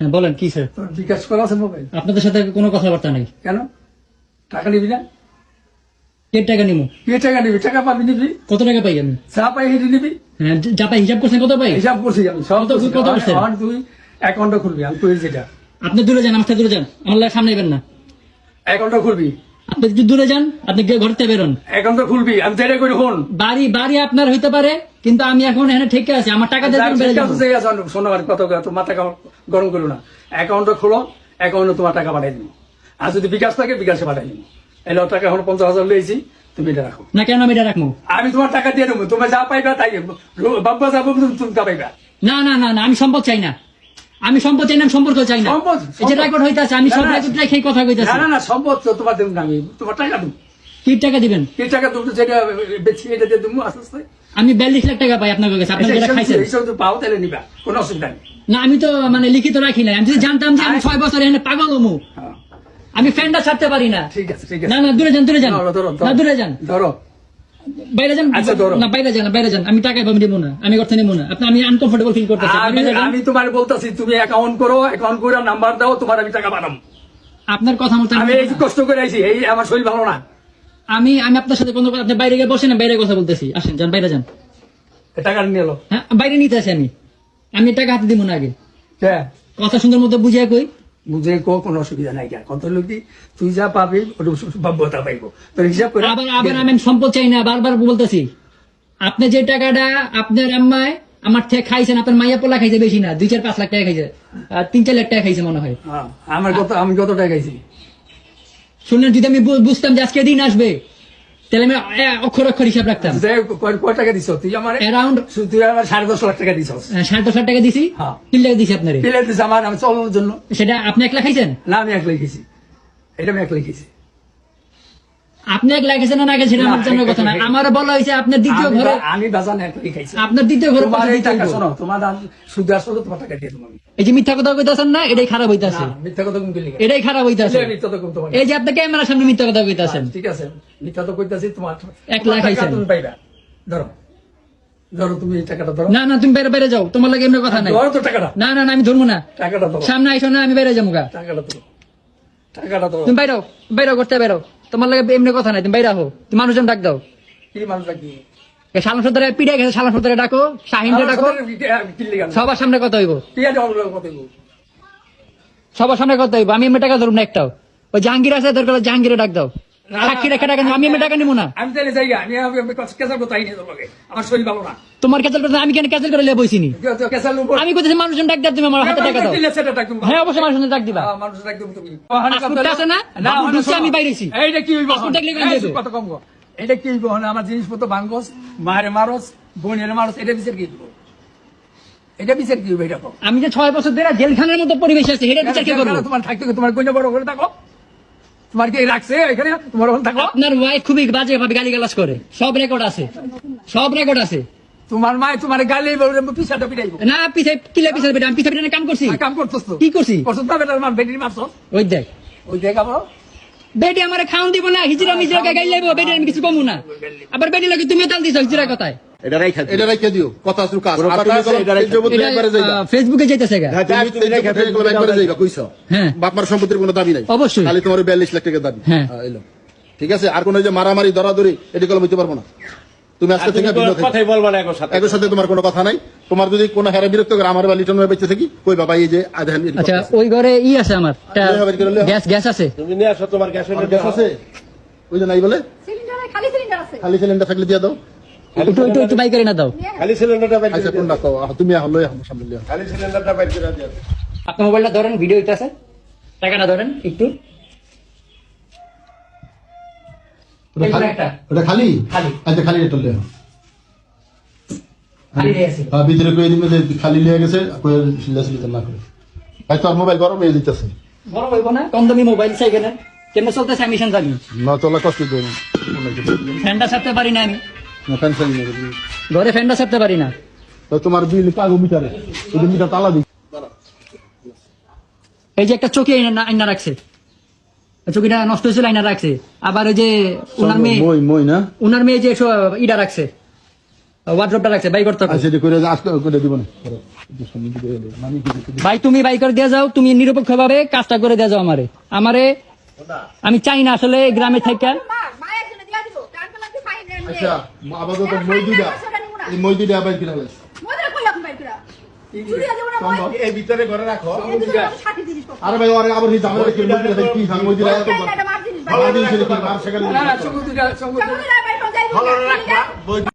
হ্যাঁ বলেন কি স্যার? তোর বিকাশ করা আছে মোবাইল? আপনাদের সাথে কোনো কথাবার্তা নেই। কেন? টাকা নিবি না? কে টাকা নিবো? কে টাকা নিবি? টাকা পাবি নিবি কত টাকা পাই আমি? যা পাই হেঁটে নিবি। হ্যাঁ যা পাই হিসাব করছেন কত পাই? হিসাব করছি আমি সব তো করছি। কত করছেন? আমার তুই অ্যাকাউন্টটা খুলবি আমি তুই যেটা। আপনি দূরে যান আমার দূরে যান। আমার সামনে না। অ্যাকাউন্টটা খুলবি। আপনি দূরে যান আপনি গিয়ে ঘর থেকে বেরোন অ্যাকাউন্টটা খুলবি আমি যেটা করি ফোন। বাড়ি বাড়ি আপনার হইতে পারে কিন্তু আমি এখন এখানে ঠিক আছে আমার টাকা দিয়ে আর কত মাথা গরম করো না। অ্যাকাউন্টটা খোলো অ্যাকাউন্টে তোমার টাকা পাঠাই দিবি। আর যদি বিকাশ থাকে বিকাশে পাঠাই দিবি। এলো টাকা এখন পঞ্চাশ হাজার লিয়েছি তুমি এটা রাখো। না কেন আমি এটা রাখব? আমি তোমার টাকা দিয়ে দেবো তুমি যা পাইবা তাই বাবা যাব তুমি তা পাইবা। না না না না আমি সম্পদ চাই না। আমি সম্পদ চাই না আমি সম্পর্ক চাই না। সম্পদ, এই যে। রেকর্ড হইতাছে আমি সব রেকর্ড রেখে কথা কইতাছি। না না সম্পদ তো তোমার দেবো না আমি তোমার টাকা দেবো। কি টাকা দিবেন? এই টাকা তুমি যেটা বেশি এটা দিয়ে দেবো আস্তে আস্তে। আমি বিয়াল্লিশ লাখ টাকা পাই আপনার কাছে আপনার যেটা খাইছেন। এইসব তো পাও তাহলে নিবা কোনো অসুবিধা নেই। না আমি তো মানে লিখিত রাখি না আমি যদি জানতাম যে আমি ছয় বছর এখানে পাগল হমু। হ্যাঁ, আমি ফ্যানটা ছাড়তে পারি না। ঠিক আছে ঠিক আছে। না না দূরে যান দূরে যান। না। দূরে যান। ধরো। বাইরে যান আচ্ছা, না বাইরে যান বাইরে যান। আমি টাকা পাবো নেব না আমি করতে নেব না। আপনি আমি আনকমফোর্টেবল ফিল করতেছি। আমি তোমার বলতেছি তুমি অ্যাকাউন্ট করো অ্যাকাউন্ট করে নাম্বার দাও তোমার আমি টাকা আপনার কথা মতো আমি এই কষ্ট করে আইছি এই আমার শরীর ভালো না। আমি আমি আপনার সাথে কোনো আপনি বাইরে গিয়ে বসেন না বাইরে কথা বলতেছি। আসেন যান বাইরে যান। টাকা নিয়ে এলো। হ্যাঁ বাইরে নিতে আসি আমি। আমি টাকা হাতে দিব না আগে। হ্যাঁ কথা সুন্দর মতো বুঝিয়ে কই। বুঝে কো কোনো অসুবিধা নাই কত লোক তুই যা পাবি বাব্যতা পাইবো। তোর হিসাব করে আবার আবার আমি সম্পদ চাই না বারবার বলতেছি। আপনি যে টাকাটা আপনার আম্মায় আমার থেকে খাইছেন আপনার মাইয়া পোলা খাইছে বেশি না দুই চার পাঁচ লাখ টাকা খাইছে আর তিন চার লাখ টাকা খাইছে মনে হয়। হ্যাঁ, আমার কত আমি কত টাকা খাইছি? শুনলেন যদি আমি বুঝতাম যে আজকে দিন আসবে তাহলে আমি অক্ষর অক্ষর হিসাব রাখতাম। কয় টাকা দিছ? তুই আমার অ্যারাউন্ড তুই আমার সাড়ে দশ লাখ টাকা দিছ। সাড়ে দশ লাখ টাকা দিছি। হ্যাঁ। তিন লাখ দিছি আপনার। পেলে দিছ আমার আমি চলার জন্য। সেটা আপনি একলা খাইছেন? না আমি এক লিখেছি এটা আমি এক লিখেছি আপনি খাইছেন না না সেটা আমার জানার কথা না। এক- আমার বলা হয়েছে আপনার দ্বিতীয় আমি আমি বাজান এক লিখেছি আপনার দ্বিতীয় ঘরে তোমার এই টাকা শোনো তোমার দাম সুদ আসলে তোমার টাকা দিয়ে দেবো এই যে মিথ্যা কথা কইতাছেন না এটাই খারাপ হইতাছে। না, মিথ্যা কথা কিন্তু লিখে এটাই খারাপ হইতাছে। মিথ্যা তো তোমার এই যে আপনি ক্যামেরার সামনে মিথ্যা কথা কইতাছেন। ঠিক আছে মিথ্যা তো কইতাছি তোমার এক লাখ তুমি পাইবা। ধরো ধরো তুমি টাকাটা ধরো। না না তুমি বাইরে বাইরে যাও তোমার লাগে এমনি কথা নাই। ধরো তো টাকাটা। না না না আমি ধরবো না। টাকাটা ধরো। সামনে আইসো না আমি বাইরে যাব টাকাটা ধরো। টাকাটা ধরো। তুমি বাইরাও বাইরাও করতে বাইরাও তোমার লাগে এমনি কথা নাই তুমি বাইরে হো তুমি মানুষজন ডাক দাও। কি মানুষ রাখবি এ শালাম সর্দারে পিড়ে গেছে সর্দারে ডাকো ডাকো। সবার সামনে কথা হইব। সবার সামনে কথা হইব। আমি এমনি টাকা ধরবো না একটাও। ওই জাহাঙ্গীর আছে দরকার জাহাঙ্গীরে ডাক দাও। সাক্ষী রেখে টাকা নিবো, আমি টাকা নিবো না আমি তাহলে যাই আমি আমি কেসার কথা আইনি তোর আমার শরীর ভালো না তোমার ক্যান্সেল করতে আমি কেন ক্যান্সেল করে লিয়ে বইছিনি আমি কোথায় মানুষজন ডাক দাও আমার হাতে টাকা দাও দিলে সেটা ডাকুম। হ্যাঁ অবশ্যই মানুষজন ডাক দিবা মানুষ ডাকুম তুমি। পাসপোর্ট আছে না? না, বাবু ওখানে ঢুকছে, শোনো। আমি বাইরেছি। এইটা কি হইব পাসপোর্ট দেখলে কেন এই, দিবে? কত কম গো। এটা কি হইব হন, আমার জিনিসপত্র ভাঙ্গস মারে মারস বোনের মারস এটা বিচার কি দিব এটা বিচার কি হইবে এটা আমি যে ছয় বছর ধরে জেলখানার মতো পরিবেশ আছে এটা বিচার কি করব কেন তোমার থাকতে তোমার বড় করে থাকো তোমার কি রাখছে এখানে তোমার ওখানে থাকো। আপনার ওয়াইফ খুবই বাজে ভাবে গালি গালাজ করে। সব রেকর্ড আছে। সব রেকর্ড আছে। তোমার মায় তোমার গালি পিছাটা পিটাইব। না পিছে কিলে পিছে বেটা আমি পিছে পিছনে কাম করছি। কাম করছস তো কি করছি? করছস না বেটার মার বেটির মারছস ওই দেখ। ওই দেখ আবার। বেটি আমার খাওন দিব না হিজরা মিজরা গাই লাইব বেটি আমি কিছু কমু না। আবার বেটি লাগে তুমি তাল দিছ হিজরা কথায়। এটা রাইখা এটা রেখে দিও। কথা শুরু কাজ। কোনো আর কথা তুমি আছে, করো, এটা রেখে তেজ বদলে এটা একবারে যাইবা। আহ, ফেসবুকে যাইতেছে তুমি তেজ বদলে একবারে যাইবা, কইছো? হ্যাঁ। বাপমার সম্পত্তির কোনো দাবি নাই। অবশ্যই। খালি তোমার বিয়াল্লিশ লাখ টাকা দাবি। হ্যাঁ। ঠিক আছে? আর কোন যে মারামারি দরাদরি এটি কলম হইতে পারব না। তুমি আজকে থেকে কথাই বলবা না এখন সাথে। একের সাথে তোমার কোনো কথা নাই। তোমার যদি কোনো হেরা বিরক্ত করে আমার বা লিটন বেঁচে থাকি কই বাবা এই যে আধান আচ্ছা ওই ঘরে ই আছে আমার। গ্যাস গ্যাস আছে। তুমি নিয়ে আসো তোমার গ্যাস গ্যাস আছে? ওই যে নাই বলে? সিলিন্ডারে খালি সিলিন্ডার আছে। খালি সিলিন্ডার থাকলে দিয়ে দাও। একটু একটু একটু বাই করে না দাও। খালি সিলিন্ডারটা বাইর আচ্ছা করে কোনটা? কও তুমি আহ, আমার সামনে লইয়া খালি সিলিন্ডারটা বাইর করে দিও। আপনার মোবাইলটা ধরেন ভিডিও হইতাছে টাকাটা ধরেন একটু। ওটা খালি- একটা। ওটা খালি? খালি। আচ্ছা খালি হ্যাঁ, ভিতরে কই দিবে যে খালি লিয়ে গেছে না করে। ভাই তোর মোবাইল গরম হয়ে দিতেছে বড় হইব না কম দামি মোবাইল চাই কেন। কেমন চলতেছে আমি সেন জানি। না চলা কষ্ট দেবে ফ্যানটা ছাড়তে পারি না আমি। ঘরে ফ্যানটা ছাড়তে পারি না। তো তোমার বিল কাগো মিটারে। মিটার তালা দি এই যে একটা চকি আইনা রাখছে। চকিটা নষ্ট হয়েছিল আইনা রাখছে। আবার ওই যে ওনার মেয়ে মই মই না? ওনার মেয়ে যে ইটা রাখছে ওয়ার্ড্রপটা রাখছে বাই করতে হবে। আচ্ছা করে করে দিব না। মানে। ভাই তুমি বাই করে দিয়ে যাও তুমি নিরপেক্ষ ভাবে কাজটা করে দিয়ে যাও আমারে। আমারে আমি চাই না আসলে গ্রামে থাকা আচ্ছা আপাতত মই দুইটা এই মই দুইটা আবার কিনা লাগছে এই ভিতরে ঘরে রাখো। আরে ভাই আরে আবার জামাই কি মই কি দিন ছিল মার সেখানে না না রাখবা